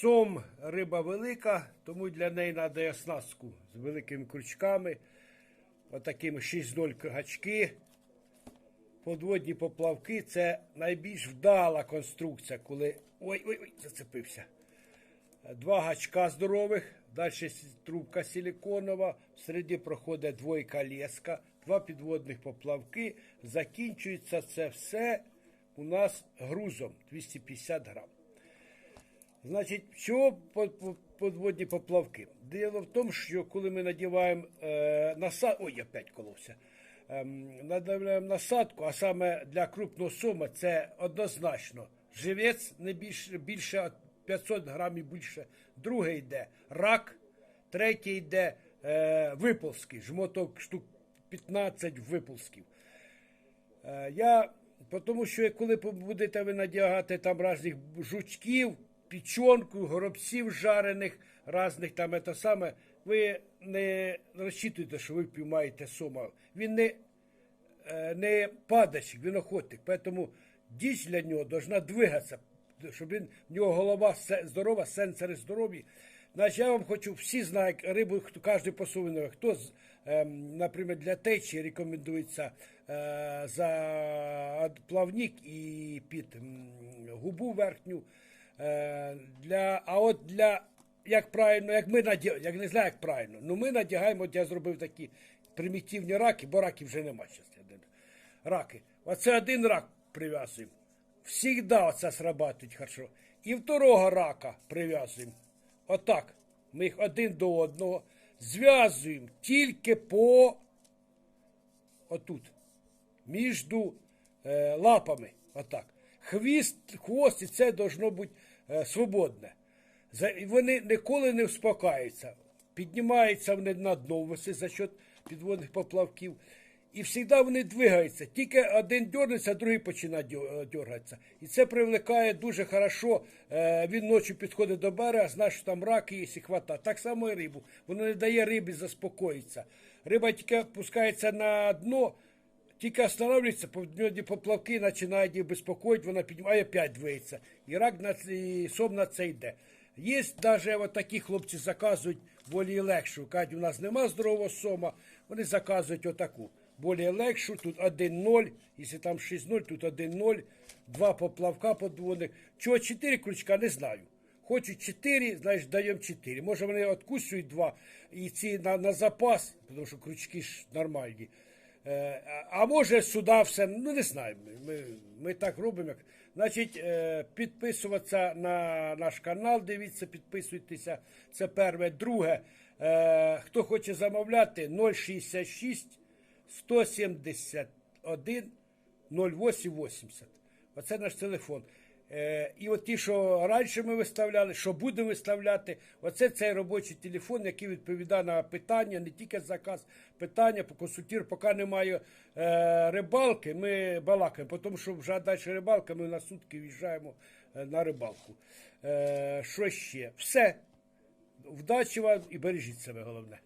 Сом риба велика, тому для неї треба оснастку з великими крючками. Отакими 6-0 гачки. Подводні поплавки це найбільш вдала конструкція, коли. Ой-ой-ой, зацепився. Два гачка здорових, далі трубка силиконова, всередині проходить двойка леска, два підводних поплавки. Закінчується це все у нас грузом 250 грам. Значить, чого по- по- подводні поплавки? Діло в тому, що коли ми надіваємо е, насадку, ой, опять коловся, ем, надіваємо насадку, а саме для крупного сома це однозначно живець не більше, більше 500 грамів більше. Другий йде рак, третій йде е, виползки, жмоток штук 15 виползків. Е, Я, тому що коли будете ви надягати там різних жучків, пічонку, горобців жарених, різних там це саме, ви не розчитуєте, що ви піймаєте сома. Він не, е, не падальщик, він охотник. Тому діч для нього повинна двигатися, щоб він, в нього голова здорова, сенсори здорові. Значить, я вам хочу, всі знають рибу, хто кожен по-своєму. Хто, ем, наприклад, для течії рекомендується е, за плавник і під губу верхню. Е, для, а от для, як правильно, як ми надягаємо, як не знаю, як правильно, ну ми надягаємо, от я зробив такі примітивні раки, бо раків вже нема зараз. Раки. Оце один рак прив'язуємо. Всігда оце срабатують хорошо. І второго рака прив'язуємо. Отак. Ми їх один до одного зв'язуємо тільки по отут. Між е, лапами. Отак. Хвіст, хвост і це должно бути свободне. І вони ніколи не успокаються. Піднімаються вони на дно веси за счет підводних поплавків. І завжди вони двигаються. Тільки один дернеться, другий починає е, дергатися. І це привлекає дуже хорошо. Е, Він ночі підходить до берега, знає, що там раки є і хвата. Так само і рибу. Воно не дає рибі заспокоїтися. Риба тільки пускається на дно, тільки останавливается, поплавки починають її безпокоїти, вона піднімає, опять двиється. І рак на і сом на це йде. Є навіть от такі хлопці заказують болі легшу. Кажуть, у нас нема здорового сома, вони заказують отаку. Болі легшу, тут 1-0, якщо там 6-0, тут 1-0, два поплавка подводних. Чого 4 крючка, не знаю. Хочуть 4, значить даємо 4. Може вони откусують два і ці на, на запас, тому що крючки ж нормальні. Е, а- може сюди все, ну не знаю. Ми, ми, так робимо. Значить, е, підписуватися на наш канал, дивіться, підписуйтеся. Це перше. Друге, е, хто хоче замовляти, 066 171 0880. Оце наш телефон. Е, і от ті, що раніше ми виставляли, що будемо виставляти, оце цей робочий телефон, який відповідає на питання, не тільки заказ, питання по консультіру, поки немає е, рибалки, ми балакаємо, тому що вже далі рибалка, ми на сутки в'їжджаємо е, на рибалку. Е, що ще? Все. Вдачі вам і бережіть себе головне.